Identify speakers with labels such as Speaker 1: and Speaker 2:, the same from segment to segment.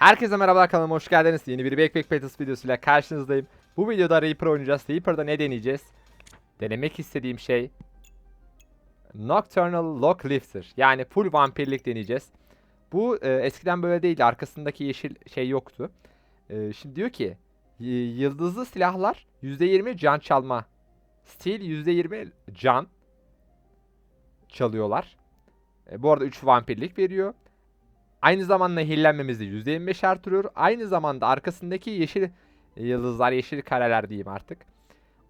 Speaker 1: Herkese merhabalar kanalıma hoş geldiniz. Yeni bir Backpack Battles videosuyla karşınızdayım. Bu videoda Reaper oynayacağız. Reaper'da ne deneyeceğiz? Denemek istediğim şey Nocturnal Lock Lifter. Yani full vampirlik deneyeceğiz. Bu e, eskiden böyle değildi. Arkasındaki yeşil şey yoktu. E, şimdi diyor ki yıldızlı silahlar %20 can çalma. Steel %20 can çalıyorlar. E, bu arada 3 vampirlik veriyor. Aynı zamanda hillenmemizi %25 artırıyor. Aynı zamanda arkasındaki yeşil yıldızlar, yeşil kareler diyeyim artık.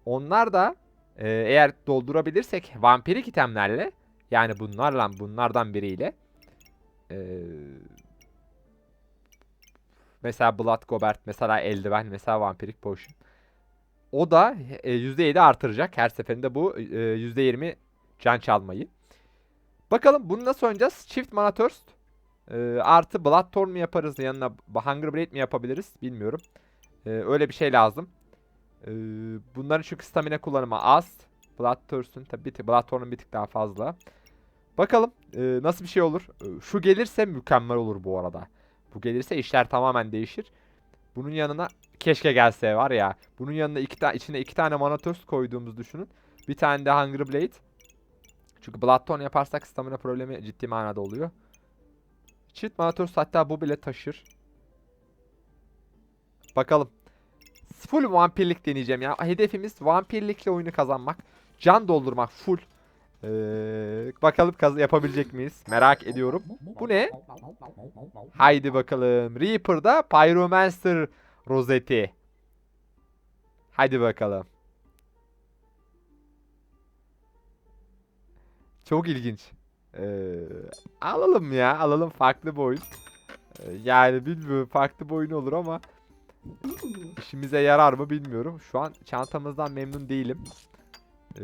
Speaker 1: Onlar da e, eğer doldurabilirsek vampirik itemlerle yani bunlarla bunlardan biriyle e, mesela Blood Gobert, mesela eldiven, mesela vampirik potion. O da e, %7 artıracak her seferinde bu e, %20 can çalmayı. Bakalım bunu nasıl oynayacağız? Çift mana thirst. Ee, artı Bloodthorn mu yaparız yanına Hunger Blade mi yapabiliriz bilmiyorum. Ee, öyle bir şey lazım. Ee, bunların çünkü stamina kullanımı az. Bloodthirst'ün tabi bir tık, Bloodthorn'un bir tık daha fazla. Bakalım e, nasıl bir şey olur. Şu gelirse mükemmel olur bu arada. Bu gelirse işler tamamen değişir. Bunun yanına keşke gelse var ya. Bunun yanına iki tane içine iki tane mana thirst koyduğumuzu düşünün. Bir tane de Hunger Blade. Çünkü Bloodthorn yaparsak stamina problemi ciddi manada oluyor. Çift Manatos hatta bu bile taşır. Bakalım. Full vampirlik deneyeceğim ya. Hedefimiz vampirlikle oyunu kazanmak. Can doldurmak full. Ee, bakalım yapabilecek miyiz? Merak ediyorum. Bu ne? Haydi bakalım. Reaper'da Pyromancer rozeti. Haydi bakalım. Çok ilginç. Ee, alalım ya. Alalım farklı bir oyun. Ee, yani bilmiyorum farklı bir oyun olur ama işimize yarar mı bilmiyorum. Şu an çantamızdan memnun değilim. Ee,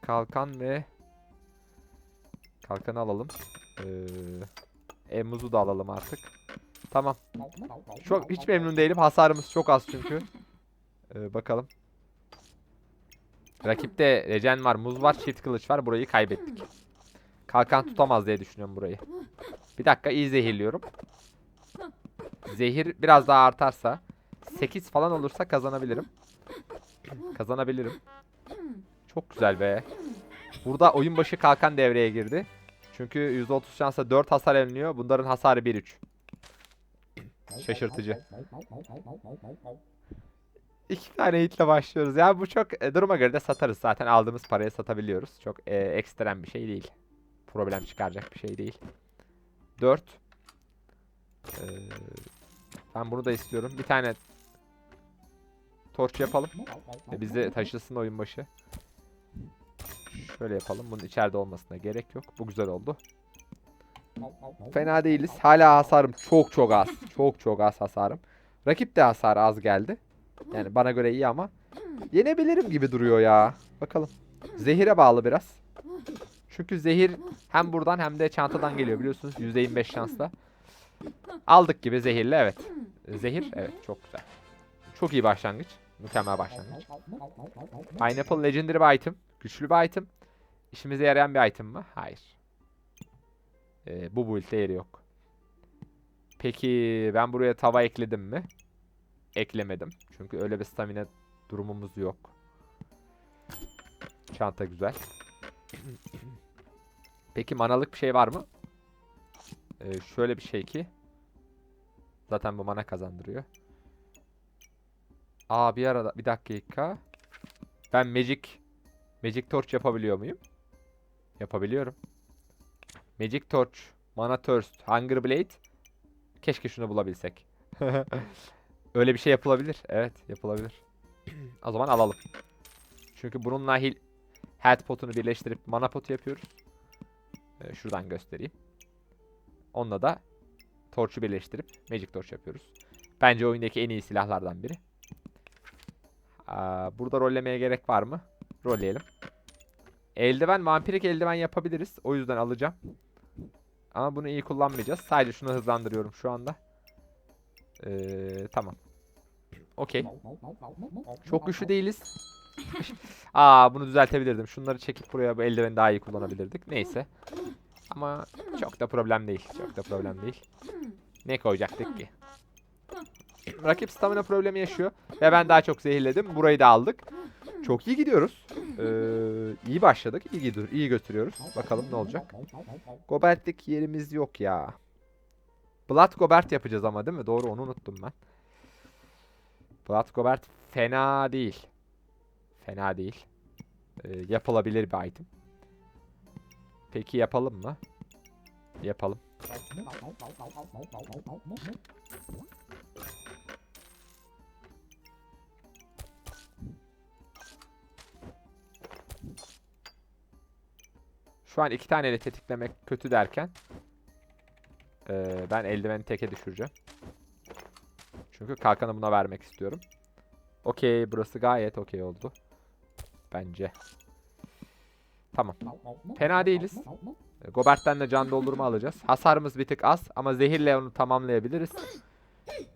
Speaker 1: kalkan ve kalkanı alalım. Ee, emuzu da alalım artık. Tamam. Çok hiç memnun değilim. Hasarımız çok az çünkü. Ee, bakalım. Rakipte regen var, muz var, çift kılıç var. Burayı kaybettik. Kalkan tutamaz diye düşünüyorum burayı. Bir dakika iyi zehirliyorum. Zehir biraz daha artarsa 8 falan olursa kazanabilirim. Kazanabilirim. Çok güzel be. Burada oyun başı kalkan devreye girdi. Çünkü %30 şansla 4 hasar eliniyor. Bunların hasarı 1-3. Şaşırtıcı. İki tane hitle başlıyoruz. Ya bu çok e, duruma göre de satarız. Zaten aldığımız paraya satabiliyoruz. Çok e, ekstrem bir şey değil. Problem çıkaracak bir şey değil. 4. Ee, ben bunu da istiyorum. Bir tane torç yapalım. E, bizi taşısın oyun başı. Şöyle yapalım. Bunun içeride olmasına gerek yok. Bu güzel oldu. Fena değiliz. Hala hasarım çok çok az. Çok çok az hasarım. Rakip de hasar az geldi. Yani bana göre iyi ama yenebilirim gibi duruyor ya. Bakalım. Zehire bağlı biraz. Çünkü zehir hem buradan hem de çantadan geliyor biliyorsunuz %25 şansla. Aldık gibi zehirle evet. Zehir evet çok güzel. Çok iyi başlangıç. Mükemmel başlangıç. Pineapple Legendary bir item. Güçlü bir item. İşimize yarayan bir item mı? Hayır. Ee, bu build'de yeri yok. Peki ben buraya tava ekledim mi? Eklemedim. Çünkü öyle bir stamina durumumuz yok. Çanta güzel. Peki manalık bir şey var mı? Ee, şöyle bir şey ki. Zaten bu mana kazandırıyor. Aa bir arada bir dakika. Ben magic magic torch yapabiliyor muyum? Yapabiliyorum. Magic torch, mana thirst, hunger blade. Keşke şunu bulabilsek. Öyle bir şey yapılabilir. Evet, yapılabilir. o zaman alalım. Çünkü bununla hil health potunu birleştirip mana potu yapıyoruz. Ee, şuradan göstereyim. Onunla da torçu birleştirip magic torch yapıyoruz. Bence oyundaki en iyi silahlardan biri. Aa, burada rollemeye gerek var mı? Rolleyelim. Eldiven, vampirik eldiven yapabiliriz. O yüzden alacağım. Ama bunu iyi kullanmayacağız. Sadece şunu hızlandırıyorum şu anda. Ee, tamam. Okey. Çok güçlü değiliz. Aa bunu düzeltebilirdim. Şunları çekip buraya bu eldiveni daha iyi kullanabilirdik. Neyse. Ama çok da problem değil. Çok da problem değil. Ne koyacaktık ki? Rakip stamina problemi yaşıyor. Ve ben daha çok zehirledim. Burayı da aldık. Çok iyi gidiyoruz. Ee, iyi başladık. İyi gidiyor. iyi götürüyoruz. Bakalım ne olacak. Gobert'lik yerimiz yok ya. Blood Gobert yapacağız ama değil mi? Doğru onu unuttum ben. Blood Gobert fena değil. Fena değil. Ee, yapılabilir bir item. Peki yapalım mı? Yapalım. Şu an iki taneyle tetiklemek kötü derken eee, ben eldiveni teke düşüreceğim. Çünkü kalkanı buna vermek istiyorum. Okey burası gayet okey oldu. Bence. Tamam. Fena değiliz. E, Gobert'ten de can doldurma alacağız. Hasarımız bir tık az ama zehirle onu tamamlayabiliriz.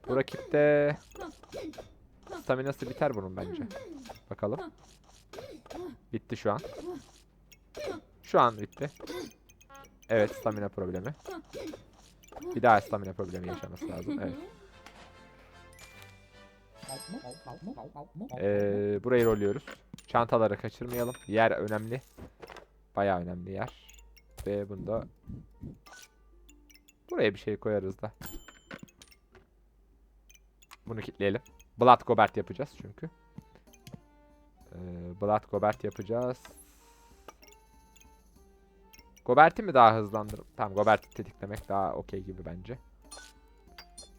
Speaker 1: Bu rakipte staminası biter bunun bence. Bakalım. Bitti şu an. Şu an bitti. Evet stamina problemi. Bir daha stamina problemi yaşaması lazım. Evet. Ee, burayı rolluyoruz. Çantaları kaçırmayalım. Yer önemli. Bayağı önemli yer. Ve bunda buraya bir şey koyarız da. Bunu kilitleyelim. Blood Gobert yapacağız çünkü. Ee, Blood Gobert yapacağız. Gobert'i mi daha hızlandır? Tamam Gobert'i tetiklemek daha okey gibi bence.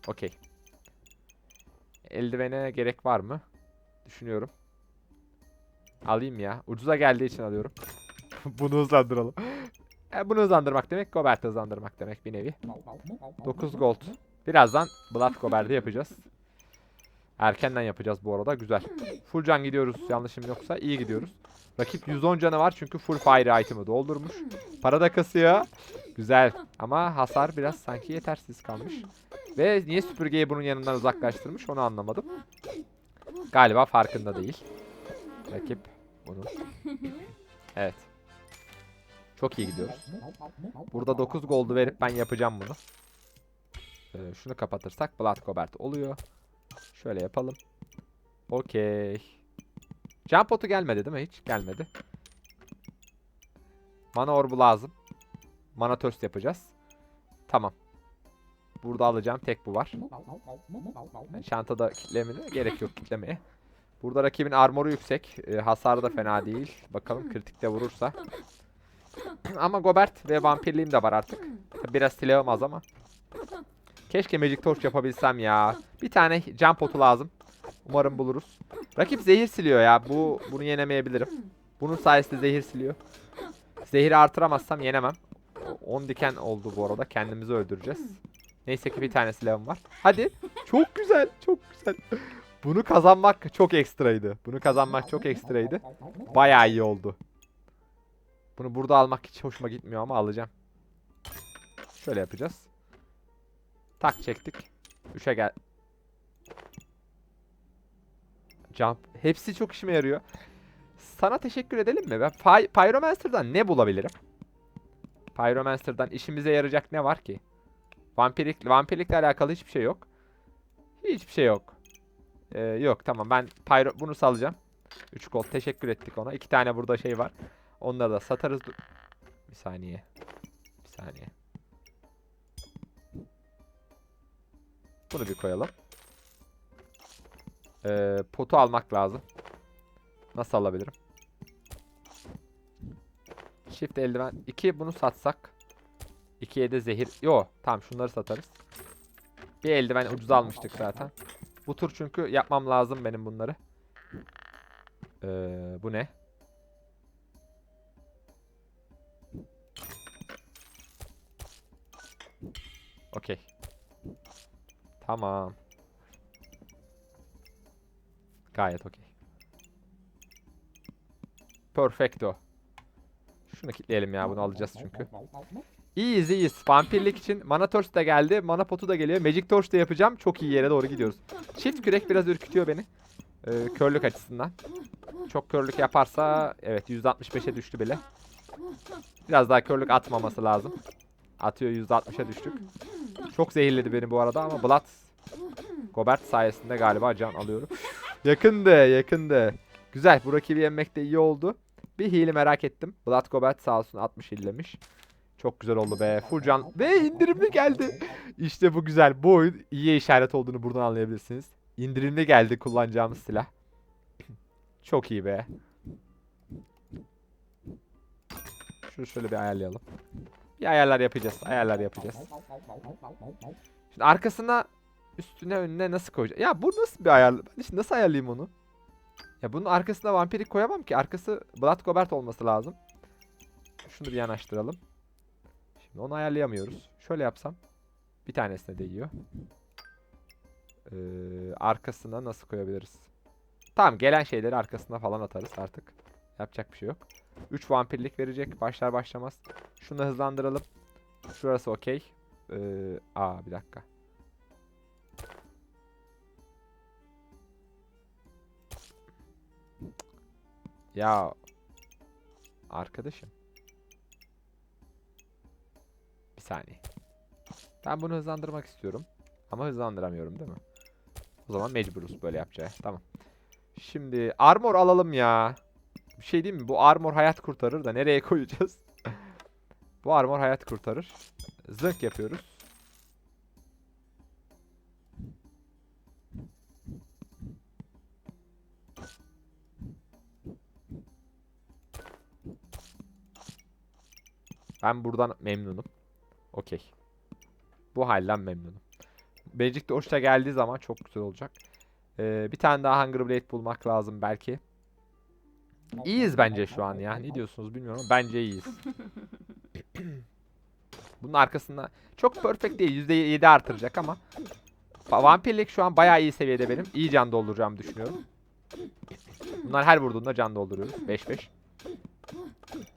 Speaker 1: Okey. Eldivene gerek var mı? Düşünüyorum. Alayım ya. Ucuza geldiği için alıyorum. bunu hızlandıralım. E, bunu hızlandırmak demek Gobert'i hızlandırmak demek bir nevi. 9 gold. Birazdan Blood Gobert'i yapacağız. Erkenden yapacağız bu arada. Güzel. Full can gidiyoruz yanlışım yoksa. iyi gidiyoruz. Rakip 110 canı var çünkü full fire item'ı doldurmuş. Para da kasıyor. Güzel. Ama hasar biraz sanki yetersiz kalmış. Ve niye süpürgeyi bunun yanından uzaklaştırmış onu anlamadım. Galiba farkında değil. Rakip bunu. Evet. Çok iyi gidiyoruz. Burada 9 gold'u verip ben yapacağım bunu. Ee, şunu kapatırsak Blood Gobert oluyor. Şöyle yapalım. Okey. Jump potu gelmedi değil mi? Hiç gelmedi. Mana orbu lazım. Mana thirst yapacağız. Tamam. Burada alacağım tek bu var. Çantada kitlemene gerek yok kitlemeye. Burada rakibin armoru yüksek. E, hasarı da fena değil. Bakalım kritikte vurursa. ama Gobert ve vampirliğim de var artık. Biraz silahım ama. Keşke Magic Torch yapabilsem ya. Bir tane can potu lazım. Umarım buluruz. Rakip zehir siliyor ya. Bu bunu yenemeyebilirim. Bunun sayesinde zehir siliyor. Zehiri artıramazsam yenemem. 10 diken oldu bu arada. Kendimizi öldüreceğiz. Neyse ki bir tane silahım var. Hadi. Çok güzel. Çok güzel. Bunu kazanmak çok ekstraydı. Bunu kazanmak çok ekstraydı. Bayağı iyi oldu. Bunu burada almak hiç hoşuma gitmiyor ama alacağım. Şöyle yapacağız. Tak çektik. 3'e gel. Jump. Hepsi çok işime yarıyor. Sana teşekkür edelim mi? Ben Py Pyromancer'dan ne bulabilirim? Pyromancer'dan işimize yarayacak ne var ki? Vampirik, vampirlikle alakalı hiçbir şey yok. Hiçbir şey yok. Ee, yok tamam ben pyro bunu salacağım. 3 gold teşekkür ettik ona. 2 tane burada şey var. Onları da satarız. Bir saniye. Bir saniye. Bunu bir koyalım. Ee, potu almak lazım. Nasıl alabilirim? Shift eldiven. 2 bunu satsak. 2'ye de zehir. Yo tamam şunları satarız. Bir eldiven ucuz almıştık zaten. Bu tur çünkü yapmam lazım benim bunları. Ee, bu ne? Okey. Tamam. Gayet okey. Perfecto. Şunu kilitleyelim ya bunu alacağız çünkü. İyiyiz iyiyiz. Vampirlik için Mana Torch da geldi. Mana Potu da geliyor. Magic Torch da yapacağım. Çok iyi yere doğru gidiyoruz. Çift kürek biraz ürkütüyor beni. Ee, körlük açısından. Çok körlük yaparsa evet %65'e düştü bile. Biraz daha körlük atmaması lazım. Atıyor %60'a düştük. Çok zehirledi beni bu arada ama Blood Gobert sayesinde galiba can alıyorum. yakındı yakındı. Güzel bu rakibi yenmek de iyi oldu. Bir heal'i merak ettim. Blood Gobert sağ olsun 60 heal'lemiş. Çok güzel oldu be. Full can ve indirimli geldi. İşte bu güzel. Bu oyun iyi işaret olduğunu buradan anlayabilirsiniz. İndirimli geldi kullanacağımız silah. Çok iyi be. Şunu şöyle bir ayarlayalım. Bir ayarlar yapacağız. Ayarlar yapacağız. Şimdi arkasına üstüne önüne nasıl koyacağım? Ya bu nasıl bir ayar? Ben işte nasıl ayarlayayım onu? Ya bunun arkasına vampirik koyamam ki. Arkası Blood Gobert olması lazım. Şunu bir yanaştıralım. Şimdi onu ayarlayamıyoruz. Şöyle yapsam. Bir tanesine değiyor. Ee, arkasına nasıl koyabiliriz? Tamam gelen şeyleri arkasına falan atarız artık. Yapacak bir şey yok. 3 vampirlik verecek başlar başlamaz. Şunu hızlandıralım. Şurası okey. Ee, aa bir dakika. Ya arkadaşım. Saniye. Ben bunu hızlandırmak istiyorum. Ama hızlandıramıyorum değil mi? O zaman mecburuz böyle yapacağız. Tamam. Şimdi armor alalım ya. Bir şey diyeyim mi? Bu armor hayat kurtarır da nereye koyacağız? Bu armor hayat kurtarır. Zırh yapıyoruz. Ben buradan memnunum. Okey. Bu halden memnunum. Magic Torch'ta geldiği zaman çok güzel olacak. Ee, bir tane daha Hunger Blade bulmak lazım belki. İyiyiz bence şu an ya. Ne diyorsunuz bilmiyorum ama bence iyiyiz. Bunun arkasında çok perfect değil. %7 artıracak ama Va- Vampirlik şu an bayağı iyi seviyede benim. İyi can dolduracağımı düşünüyorum. Bunlar her vurduğunda can dolduruyoruz. 5-5.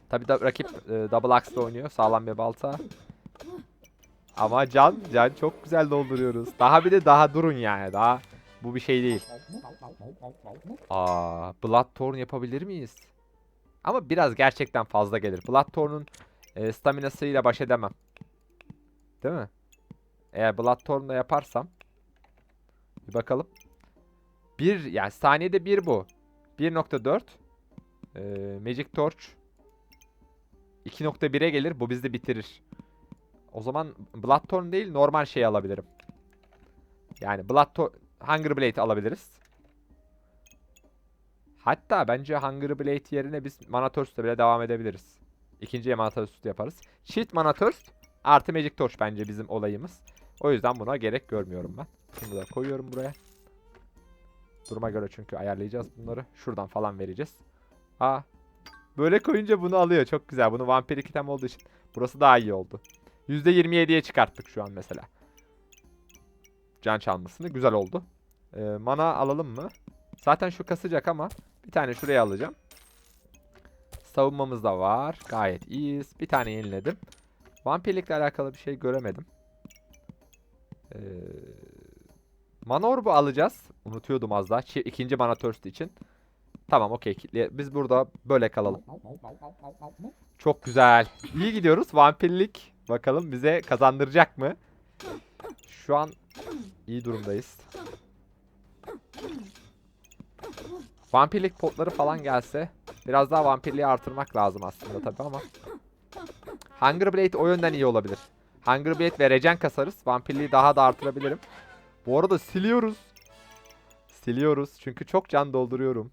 Speaker 1: Tabi da rakip e, double axe'la oynuyor. Sağlam bir balta. Ama can, can çok güzel dolduruyoruz. Daha bir de daha durun yani. Daha bu bir şey değil. Aa, Bloodthorn yapabilir miyiz? Ama biraz gerçekten fazla gelir. Bloodthorn'un e, staminasıyla baş edemem. Değil mi? Eğer Bloodthorn'la yaparsam bir bakalım. Bir yani saniyede bir bu. 1.4 e, Magic Torch 2.1'e gelir. Bu bizi bitirir. O zaman Bloodthorn değil normal şey alabilirim. Yani Bloodthorn Hunger Blade alabiliriz. Hatta bence Hunger Blade yerine biz Mana Thirst'le bile devam edebiliriz. İkinciye Mana Thirst yaparız. Cheat Mana Thirst artı Magic Torch bence bizim olayımız. O yüzden buna gerek görmüyorum ben. Şunu da koyuyorum buraya. Duruma göre çünkü ayarlayacağız bunları. Şuradan falan vereceğiz. Aa. Böyle koyunca bunu alıyor. Çok güzel. Bunu vampirik item olduğu için. Burası daha iyi oldu. %27'ye çıkarttık şu an mesela. Can çalmasını. Güzel oldu. Ee, mana alalım mı? Zaten şu kasacak ama bir tane şuraya alacağım. Savunmamız da var. Gayet iyiyiz. Bir tane yeniledim. Vampirlikle alakalı bir şey göremedim. Ee, mana orbu alacağız. Unutuyordum az daha. Çi- ikinci mana thirst için. Tamam okey. Biz burada böyle kalalım. Çok güzel. İyi gidiyoruz. Vampirlik bakalım bize kazandıracak mı? Şu an iyi durumdayız. Vampirlik potları falan gelse biraz daha vampirliği artırmak lazım aslında tabii ama Hunger Blade o yönden iyi olabilir. Hunger Blade ve regen kasarız. Vampirliği daha da artırabilirim. Bu arada siliyoruz. Siliyoruz çünkü çok can dolduruyorum.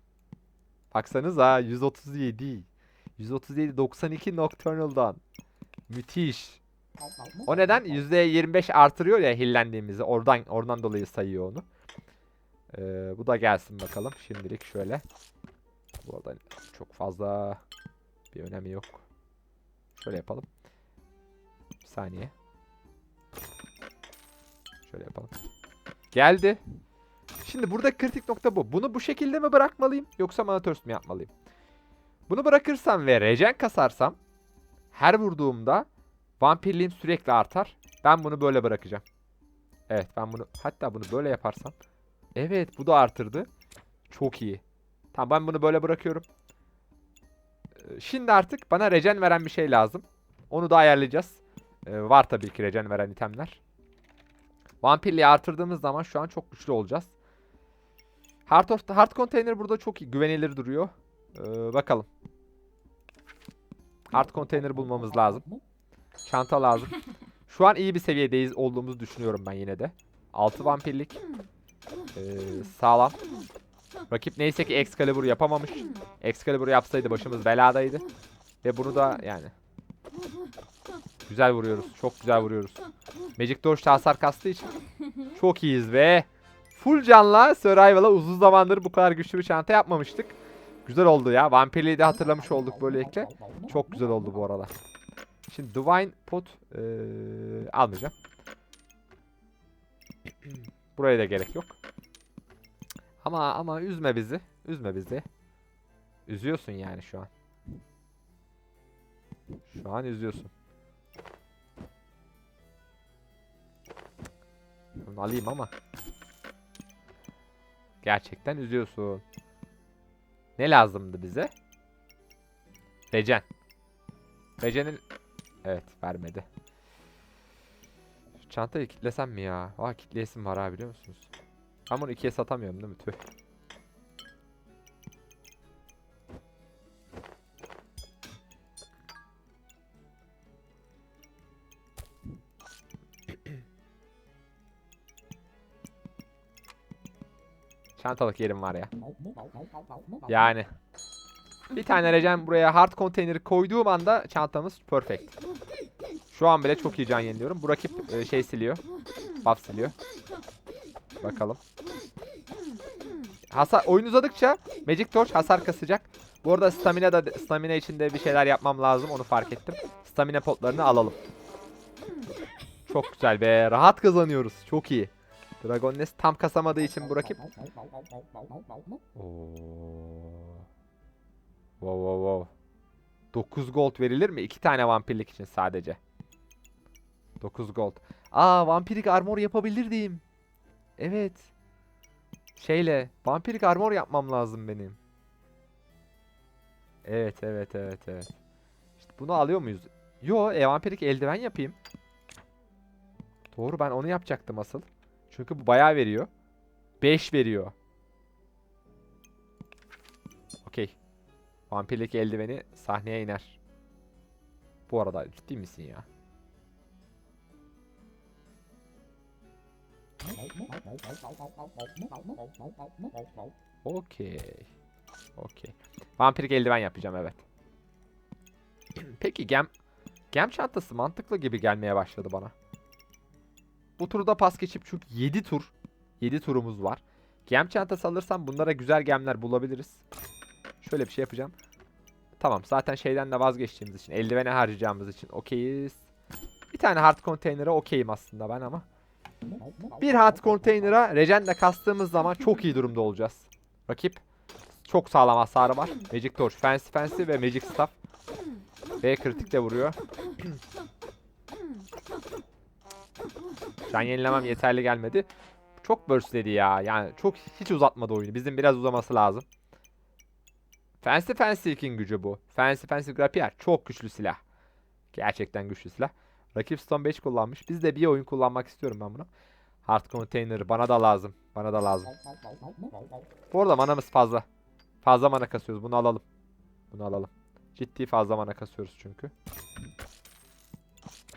Speaker 1: Baksanıza 137. 137 92 Nocturnal'dan. Müthiş. O neden? %25 artırıyor ya hillendiğimizi. Oradan oradan dolayı sayıyor onu. Ee, bu da gelsin bakalım. Şimdilik şöyle. Bu arada çok fazla bir önemi yok. Şöyle yapalım. Bir saniye. Şöyle yapalım. Geldi. Şimdi burada kritik nokta bu. Bunu bu şekilde mi bırakmalıyım yoksa mana mi yapmalıyım? Bunu bırakırsam ve regen kasarsam her vurduğumda vampirliğim sürekli artar. Ben bunu böyle bırakacağım. Evet ben bunu hatta bunu böyle yaparsam. Evet bu da artırdı. Çok iyi. Tamam ben bunu böyle bırakıyorum. Ee, Şimdi artık bana regen veren bir şey lazım. Onu da ayarlayacağız. Ee, var tabii ki regen veren itemler. Vampirliği artırdığımız zaman şu an çok güçlü olacağız. Heart, of, Heart Container burada çok iyi, güvenilir duruyor. Ee, bakalım. Heart Container bulmamız lazım. Çanta lazım. Şu an iyi bir seviyedeyiz olduğumuzu düşünüyorum ben yine de. 6 vampirlik. Ee, sağlam. Rakip neyse ki Excalibur yapamamış. Excalibur yapsaydı başımız beladaydı. Ve bunu da yani. Güzel vuruyoruz. Çok güzel vuruyoruz. Magic Torch da hasar kastığı için çok iyiyiz ve full canla Survival'a uzun zamandır bu kadar güçlü bir çanta yapmamıştık. Güzel oldu ya. Vampirliği de hatırlamış olduk böylelikle. Çok güzel oldu bu arada. Şimdi Divine Pot eee, almayacağım. Buraya da gerek yok. Ama ama üzme bizi. Üzme bizi. Üzüyorsun yani şu an. Şu an üzüyorsun. Bunu alayım ama. Gerçekten üzüyorsun. Ne lazımdı bize? Recen. Recen'in... Evet vermedi. Şu çantayı kitlesem mi ya? Aa kitleyesim var ha biliyor musunuz? Ben bunu ikiye satamıyorum değil mi? Tüh. Çantalık yerim var ya. Yani. Bir tane recen buraya hard container koyduğum anda çantamız perfect. Şu an bile çok iyi can yeniliyorum. Bu rakip e, şey siliyor. Buff siliyor. Bakalım. Hasar oyun uzadıkça Magic Torch hasar kasacak. Bu arada stamina da stamina içinde bir şeyler yapmam lazım. Onu fark ettim. Stamina potlarını alalım. Çok güzel be. Rahat kazanıyoruz. Çok iyi. Dragon Nest tam kasamadığı için bu rakip. Oo. Wow wow wow. 9 gold verilir mi? 2 tane vampirlik için sadece. 9 gold. Aa vampirik armor yapabilirdim. Evet. Şeyle vampirik armor yapmam lazım benim. Evet evet evet evet. İşte bunu alıyor muyuz? Yo e, vampirik eldiven yapayım. Doğru ben onu yapacaktım asıl. Çünkü bu bayağı veriyor. 5 veriyor. Okey. Vampirlik eldiveni sahneye iner. Bu arada ciddi misin ya? Okey. Okey. Vampirik eldiven yapacağım evet. Peki gem gem çantası mantıklı gibi gelmeye başladı bana. Bu turda pas geçip çünkü 7 tur 7 turumuz var. Gem çantası alırsam bunlara güzel gemler bulabiliriz. Şöyle bir şey yapacağım. Tamam zaten şeyden de vazgeçtiğimiz için eldivene harcayacağımız için okeyiz. Bir tane hard container'a okeyim aslında ben ama. Bir hard container'a regenle kastığımız zaman çok iyi durumda olacağız. Rakip çok sağlam hasarı var. Magic Torch, Fancy Fancy ve Magic Staff. Ve kritik de vuruyor. Can yenilemem yeterli gelmedi. Çok burst ya. Yani çok hiç uzatmadı oyunu. Bizim biraz uzaması lazım. Fancy Fancy Ilk'in gücü bu. Fancy Fancy Rapier çok güçlü silah. Gerçekten güçlü silah. Rakip Stone 5 kullanmış. Biz de bir oyun kullanmak istiyorum ben bunu. Hard Container bana da lazım. Bana da lazım. Bu arada manamız fazla. Fazla mana kasıyoruz. Bunu alalım. Bunu alalım. Ciddi fazla mana kasıyoruz çünkü.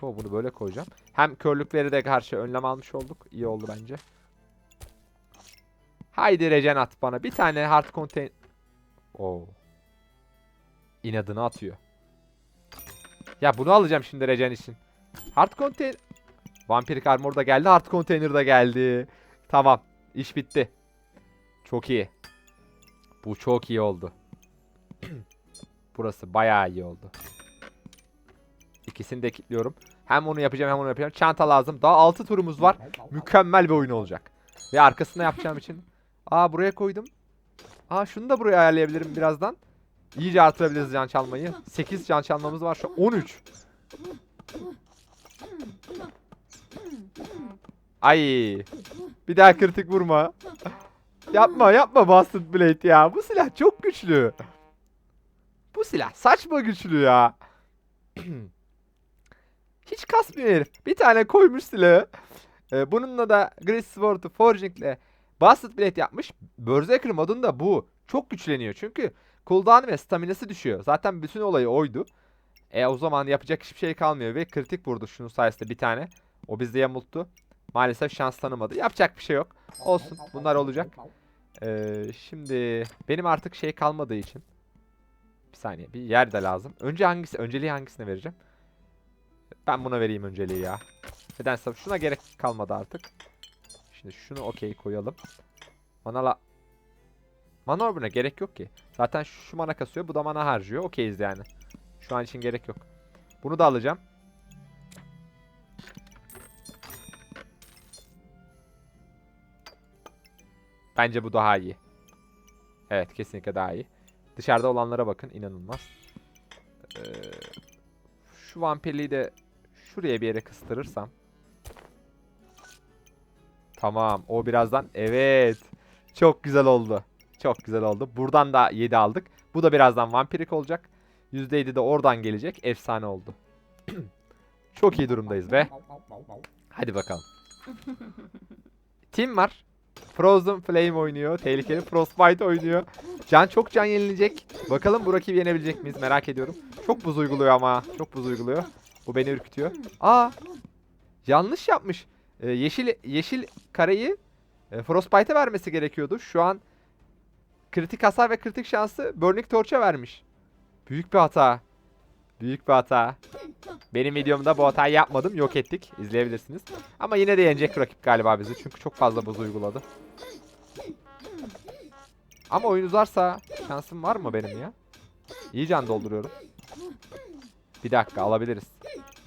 Speaker 1: O bunu böyle koyacağım. Hem körlükleri de karşı önlem almış olduk. İyi oldu bence. Haydi regen at bana. Bir tane hard contain... Oo. İnadını atıyor. Ya bunu alacağım şimdi regen için. Hard contain... Vampirik armor da geldi. Hard container da geldi. Tamam. İş bitti. Çok iyi. Bu çok iyi oldu. Burası bayağı iyi oldu. İkisini de kilitliyorum. Hem onu yapacağım hem onu yapacağım. Çanta lazım. Daha 6 turumuz var. Mükemmel bir oyun olacak. Ve arkasına yapacağım için. Aa buraya koydum. Aa şunu da buraya ayarlayabilirim birazdan. İyice artırabiliriz can çalmayı. 8 can çalmamız var şu an. 13. Ay. Bir daha kritik vurma. Yapma yapma Bastard Blade ya. Bu silah çok güçlü. Bu silah saçma güçlü ya. Hiç kasmıyor herif. Bir tane koymuş silahı. Ee, bununla da Great Sword'u Forging'le Busted Blade yapmış. Berserker modunda bu çok güçleniyor. Çünkü cooldown ve staminası düşüyor. Zaten bütün olayı oydu. E o zaman yapacak hiçbir şey kalmıyor ve kritik vurdu şunun sayesinde bir tane. O bizde yamulttu. Maalesef şans tanımadı. Yapacak bir şey yok. Olsun. Bunlar olacak. Ee, şimdi benim artık şey kalmadığı için bir saniye bir yer de lazım. Önce hangisi? Önceliği hangisine vereceğim? Ben buna vereyim önceliği ya. Nedense şuna gerek kalmadı artık. Şimdi şunu okey koyalım. Manala Mana orbuna gerek yok ki. Zaten şu mana kasıyor. Bu da mana harcıyor. Okeyiz yani. Şu an için gerek yok. Bunu da alacağım. Bence bu daha iyi. Evet kesinlikle daha iyi. Dışarıda olanlara bakın inanılmaz. Ee, şu vampirliği de şuraya bir yere kıstırırsam. Tamam o birazdan evet. Çok güzel oldu. Çok güzel oldu. Buradan da 7 aldık. Bu da birazdan vampirik olacak. %7 de oradan gelecek. Efsane oldu. Çok iyi durumdayız be. Hadi bakalım. Team var. Frozen Flame oynuyor. Tehlikeli Frostbite oynuyor. Can çok can yenilecek. Bakalım bu rakibi yenebilecek miyiz merak ediyorum. Çok buz uyguluyor ama. Çok buz uyguluyor. Bu beni ürkütüyor. Aa! Yanlış yapmış. Ee, yeşil yeşil kareyi e, Frostbite'e vermesi gerekiyordu. Şu an kritik hasar ve kritik şansı Burning Torch'a vermiş. Büyük bir hata. Büyük bir hata. Benim videomda bu hatayı yapmadım. Yok ettik. İzleyebilirsiniz. Ama yine de yenecek rakip galiba bizi. Çünkü çok fazla buz uyguladı. Ama oyun uzarsa şansım var mı benim ya? İyi can dolduruyorum. Bir dakika alabiliriz.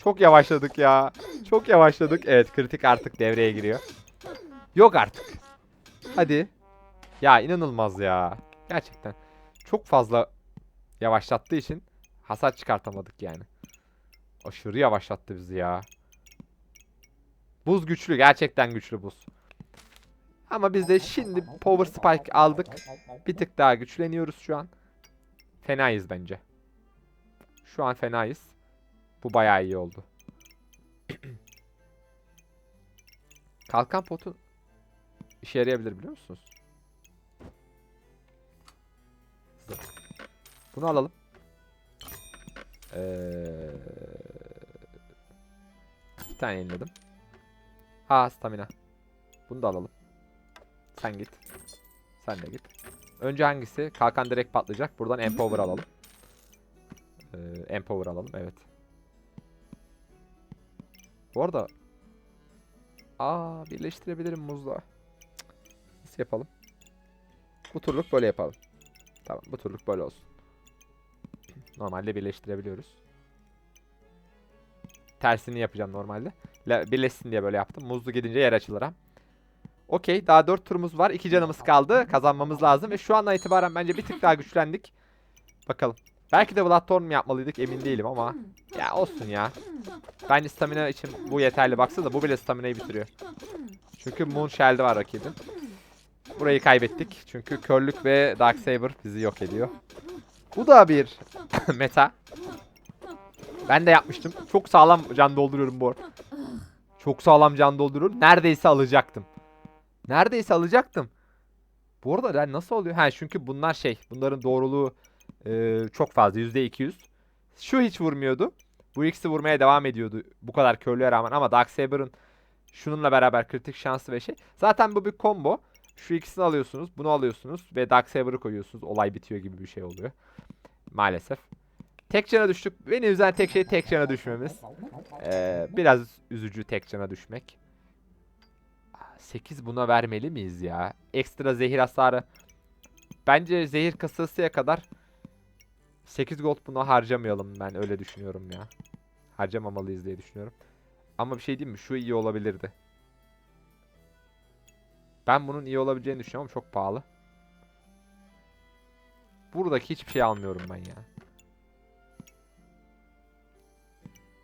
Speaker 1: Çok yavaşladık ya. Çok yavaşladık. Evet kritik artık devreye giriyor. Yok artık. Hadi. Ya inanılmaz ya. Gerçekten. Çok fazla yavaşlattığı için hasar çıkartamadık yani. Aşırı yavaşlattı bizi ya. Buz güçlü. Gerçekten güçlü buz. Ama biz de şimdi Power Spike aldık. Bir tık daha güçleniyoruz şu an. Fenayız bence. Şu an fenayız. Bu bayağı iyi oldu. Kalkan potu işe yarayabilir biliyor musunuz? Bunu alalım. Ee, bir tane yeniledim. Ha stamina. Bunu da alalım. Sen git. Sen de git. Önce hangisi? Kalkan direkt patlayacak. Buradan Empower alalım. Ee, Empower alalım. Evet. Bu arada Aa birleştirebilirim muzla. Nasıl yapalım? Bu turluk böyle yapalım. Tamam bu turluk böyle olsun. Normalde birleştirebiliyoruz. Tersini yapacağım normalde. La- Birleşsin diye böyle yaptım. Muzlu gidince yer açılır ha. Okey daha 4 turumuz var. 2 canımız kaldı. Kazanmamız lazım. Ve şu andan itibaren bence bir tık daha güçlendik. Bakalım. Belki de Bloodthorn mu yapmalıydık emin değilim ama. Ya olsun ya. Bence stamina için bu yeterli. Baksana bu bile staminayı bitiriyor. Çünkü Moonshell'de var rakibin. Burayı kaybettik. Çünkü körlük ve Darksaber bizi yok ediyor. Bu da bir meta. Ben de yapmıştım. Çok sağlam can dolduruyorum bu arada. Çok sağlam can dolduruyorum. Neredeyse alacaktım. Neredeyse alacaktım. Bu arada yani nasıl oluyor? Ha çünkü bunlar şey. Bunların doğruluğu e, çok fazla. %200. Şu hiç vurmuyordu. Bu ikisi vurmaya devam ediyordu. Bu kadar körlüğe rağmen. Ama Darksaber'ın şununla beraber kritik şansı ve şey. Zaten bu bir combo. Şu ikisini alıyorsunuz. Bunu alıyorsunuz. Ve Darksaber'ı koyuyorsunuz. Olay bitiyor gibi bir şey oluyor. Maalesef. Tek cana düştük. Beni üzen tek şey tek cana düşmemiz. Ee, biraz üzücü tek cana düşmek. 8 buna vermeli miyiz ya? Ekstra zehir hasarı. Bence zehir kasasıya kadar 8 gold buna harcamayalım ben öyle düşünüyorum ya. Harcamamalıyız diye düşünüyorum. Ama bir şey diyeyim mi? Şu iyi olabilirdi. Ben bunun iyi olabileceğini düşünüyorum çok pahalı. Buradaki hiçbir şey almıyorum ben ya.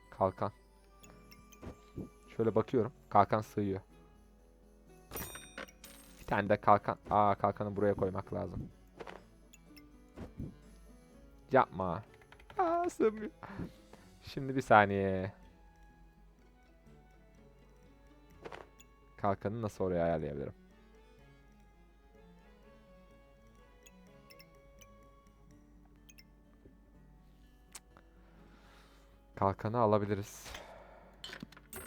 Speaker 1: Kalkan. Şöyle bakıyorum. Kalkan sığıyor. Bir tane de kalkan. Aa kalkanı buraya koymak lazım. Yapma. Aa sığmıyor. Şimdi bir saniye. Kalkanı nasıl oraya ayarlayabilirim? Kalkanı alabiliriz.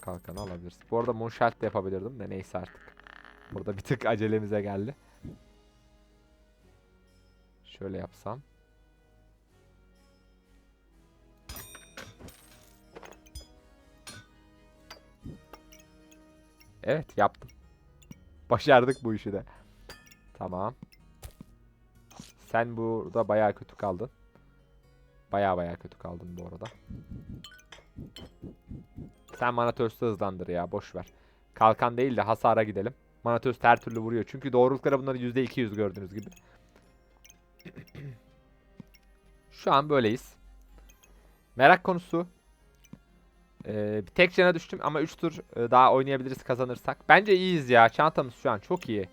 Speaker 1: Kalkanı alabiliriz. Bu arada Moonshot de yapabilirdim de neyse artık. Burada bir tık acelemize geldi. Şöyle yapsam. Evet yaptım. Başardık bu işi de. Tamam. Sen burada bayağı kötü kaldın. Bayağı bayağı kötü kaldın bu arada. Sen Manatös'ü hızlandır ya boş ver. Kalkan değil de hasara gidelim. Manatös her türlü vuruyor. Çünkü doğruluklara bunları %200 gördüğünüz gibi. Şu an böyleyiz. Merak konusu. Ee, tek cana düştüm ama 3 tur e, daha oynayabiliriz kazanırsak. Bence iyiyiz ya. Çantamız şu an çok iyi.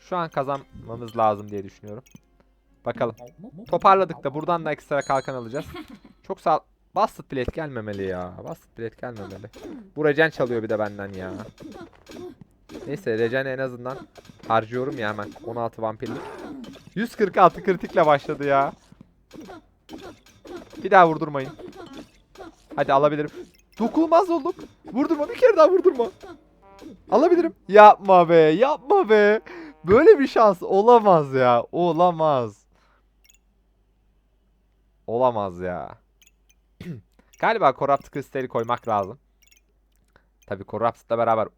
Speaker 1: Şu an kazanmamız lazım diye düşünüyorum. Bakalım. Toparladık da buradan da ekstra kalkan alacağız. Çok sağ Busted Plate gelmemeli ya. Busted Plate gelmemeli. Bu regen çalıyor bir de benden ya. Neyse regen en azından harcıyorum ya hemen. 16 vampirlik. 146 kritikle başladı ya. Bir daha vurdurmayın. Hadi alabilirim. Dokunulmaz olduk. Vurdurma bir kere daha vurdurma. Alabilirim. Yapma be yapma be. Böyle bir şans olamaz ya. Olamaz. Olamaz ya. Galiba Corrupt kristali koymak lazım. Tabi Corrupted'la beraber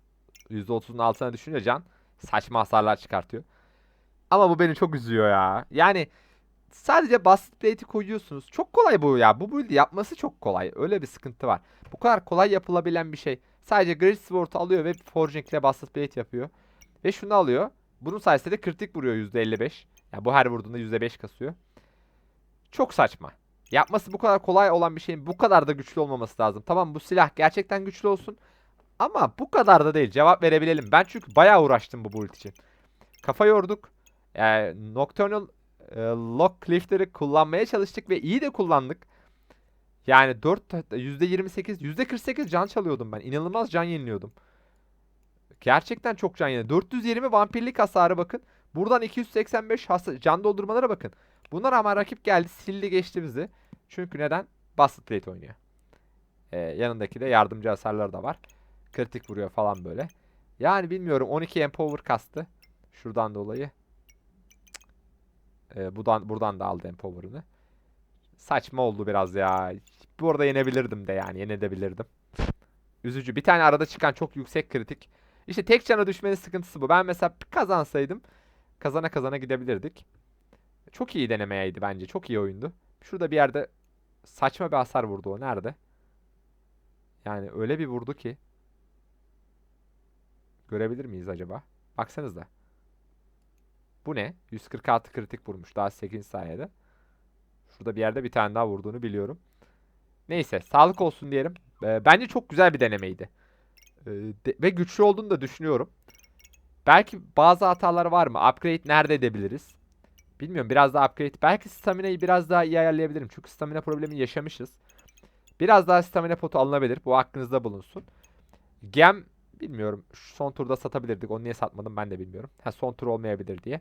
Speaker 1: %30'un altına düşünce can saçma hasarlar çıkartıyor. Ama bu beni çok üzüyor ya. Yani sadece Busted Plate'i koyuyorsunuz. Çok kolay bu ya. Bu build'i yapması çok kolay. Öyle bir sıkıntı var. Bu kadar kolay yapılabilen bir şey. Sadece Great Sword'u alıyor ve Forging ile Busted Plate yapıyor. Ve şunu alıyor. Bunun sayesinde de kritik vuruyor %55. Yani bu her vurduğunda %5 kasıyor. Çok saçma. Yapması bu kadar kolay olan bir şeyin bu kadar da güçlü olmaması lazım. Tamam bu silah gerçekten güçlü olsun. Ama bu kadar da değil. Cevap verebilelim. Ben çünkü bayağı uğraştım bu build için. Kafa yorduk. Yani Nocturnal e, Lock Cliff'leri kullanmaya çalıştık ve iyi de kullandık. Yani 4 %28, %48 can çalıyordum ben. İnanılmaz can yeniliyordum. Gerçekten çok can yenildi. 420 vampirlik hasarı bakın. Buradan 285 has- can doldurmalara bakın. Buna rağmen rakip geldi sildi geçti bizi. Çünkü neden? Busted Plate oynuyor. Ee, yanındaki de yardımcı hasarları da var. Kritik vuruyor falan böyle. Yani bilmiyorum 12 empower kastı. Şuradan dolayı. Ee, buradan, buradan da aldı empower'ını. Saçma oldu biraz ya. Bu arada yenebilirdim de yani yenebilirdim. Üzücü. Bir tane arada çıkan çok yüksek kritik. İşte tek cana düşmenin sıkıntısı bu. Ben mesela kazansaydım kazana kazana gidebilirdik. Çok iyi denemeyeydi bence. Çok iyi oyundu. Şurada bir yerde saçma bir hasar vurdu o. Nerede? Yani öyle bir vurdu ki. Görebilir miyiz acaba? Baksanıza. Bu ne? 146 kritik vurmuş daha 8 saniyede. Şurada bir yerde bir tane daha vurduğunu biliyorum. Neyse sağlık olsun diyelim. Ee, bence çok güzel bir denemeydi. Ee, ve güçlü olduğunu da düşünüyorum. Belki bazı hatalar var mı? Upgrade nerede edebiliriz? Bilmiyorum biraz daha upgrade. Belki stamina'yı biraz daha iyi ayarlayabilirim. Çünkü stamina problemi yaşamışız. Biraz daha stamina potu alınabilir. Bu aklınızda bulunsun. Gem bilmiyorum. Şu son turda satabilirdik. Onu niye satmadım ben de bilmiyorum. Ha son tur olmayabilir diye.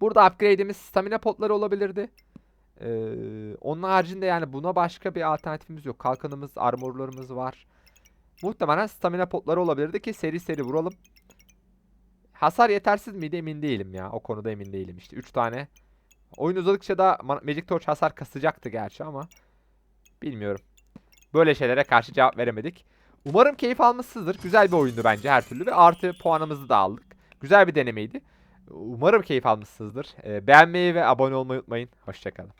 Speaker 1: Burada upgrade'imiz stamina potları olabilirdi. Ee, onun haricinde yani buna başka bir alternatifimiz yok. Kalkanımız, armorlarımız var. Muhtemelen stamina potları olabilirdi ki seri seri vuralım. Hasar yetersiz miydi emin değilim ya. O konuda emin değilim işte. 3 tane. Oyun uzadıkça da Ma- Magic Torch hasar kasacaktı gerçi ama bilmiyorum. Böyle şeylere karşı cevap veremedik. Umarım keyif almışsınızdır. Güzel bir oyundu bence her türlü ve artı puanımızı da aldık. Güzel bir denemeydi. Umarım keyif almışsınızdır. Ee, beğenmeyi ve abone olmayı unutmayın. Hoşçakalın.